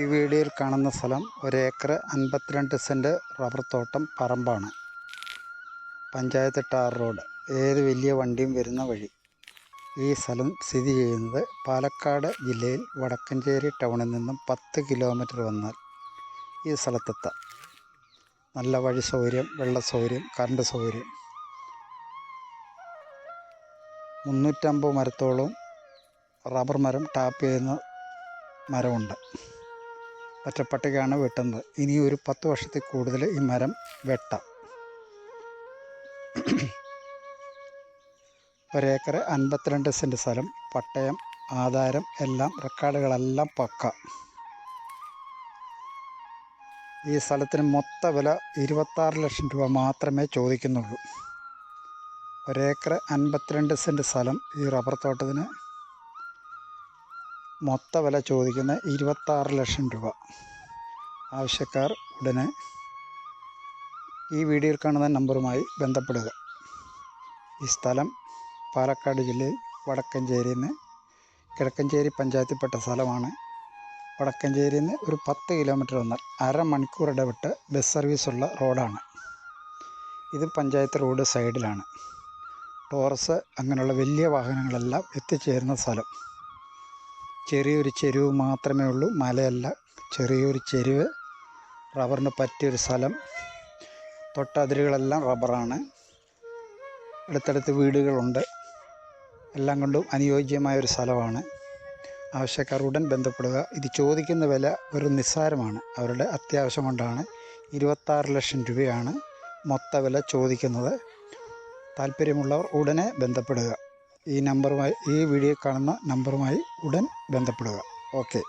ഈ വീഡിയോയിൽ കാണുന്ന സ്ഥലം ഒരേക്കർ അൻപത്തിരണ്ട് സെന്റ് റബ്ബർ തോട്ടം പറമ്പാണ്. Panchayat tar road. ഏത് വലിയ വണ്ടിയും വരുന്ന വഴി. ഈ സ്ഥലം സ്ഥിതി ചെയ്യുന്നത് പാലക്കാട് ജില്ലയിൽ വടക്കഞ്ചേരി ടൗണിൽ നിന്നും പത്ത് കിലോമീറ്റർ വന്നാൽ ഈ സ്ഥലത്തെത്താം. നല്ല വഴി സൗകര്യം വെള്ള സൗകര്യം കറണ്ട് സൗകര്യം. മുന്നൂറ്റമ്പത് മരത്തോളം റബ്ബർ മരം ടാപ്പ് ചെയ്യുന്ന മരമുണ്ട്. ഒറ്റപ്പട്ടികയാണ് വെട്ടുന്നത്. ഇനി ഒരു പത്ത് വർഷത്തിൽ കൂടുതൽ ഈ മരം വെട്ടാം. ഒരേക്കർ അൻപത്തിരണ്ട് സെന്റ് സ്ഥലം പട്ടയം ആധാരം എല്ലാം റെക്കോർഡുകളെല്ലാം പക്ക. ഈ സ്ഥലത്തിന് മൊത്ത വില ഇരുപത്താറ് ലക്ഷം രൂപ മാത്രമേ ചോദിക്കുന്നുള്ളൂ. ഒരേക്കർ അൻപത്തിരണ്ട് സെന്റ് സ്ഥലം ഈ റബ്ബർ തോട്ടത്തിന് മൊത്ത വില ചോദിക്കുന്ന ഇരുപത്താറ് ലക്ഷം രൂപ. ആവശ്യക്കാർ ഉടനെ ഈ വീഡിയോയിൽ കാണുന്ന നമ്പറുമായി ബന്ധപ്പെടുക. ഈ സ്ഥലം പാലക്കാട് ജില്ലയിൽ വടക്കഞ്ചേരിയിൽ നിന്ന് കിഴക്കഞ്ചേരി പഞ്ചായത്തിൽപ്പെട്ട സ്ഥലമാണ്. വടക്കഞ്ചേരിയിൽ നിന്ന് ഒരു പത്ത് കിലോമീറ്റർ വന്നാൽ അരമണിക്കൂർ ഇടവിട്ട് ബസ് സർവീസുള്ള റോഡാണ്. ഇത് പഞ്ചായത്ത് റോഡ് സൈഡിലാണ്. ടോറസ് അങ്ങനെയുള്ള വലിയ വാഹനങ്ങളെല്ലാം എത്തിച്ചേരുന്ന സ്ഥലം. ചെറിയൊരു ചെരുവ് മാത്രമേ ഉള്ളൂ. മലയല്ല. ചെറിയൊരു ചെരുവ്. റബ്ബറിന് പറ്റിയൊരു സ്ഥലം. തൊട്ടതിരുകളെല്ലാം റബ്ബറാണ്. അടുത്തടുത്ത് വീടുകളുണ്ട്. എല്ലാം കൊണ്ടും അനുയോജ്യമായ ഒരു സ്ഥലമാണ്. ആവശ്യക്കാർ ഉടൻ ബന്ധപ്പെടുക. ഇത് ചോദിക്കുന്ന വില ഒരു നിസ്സാരമാണ്. അവരുടെ അത്യാവശ്യം കൊണ്ടാണ്. ഇരുപത്താറ് ലക്ഷം രൂപയാണ് മൊത്ത വില ചോദിക്കുന്നത്. താല്പര്യമുള്ളവർ ഉടനെ ബന്ധപ്പെടുക. ഈ നമ്പറുമായി ഈ വീഡിയോ കാണുന്ന നമ്പറുമായി ഉടൻ ബന്ധപ്പെടുക. ഓക്കെ.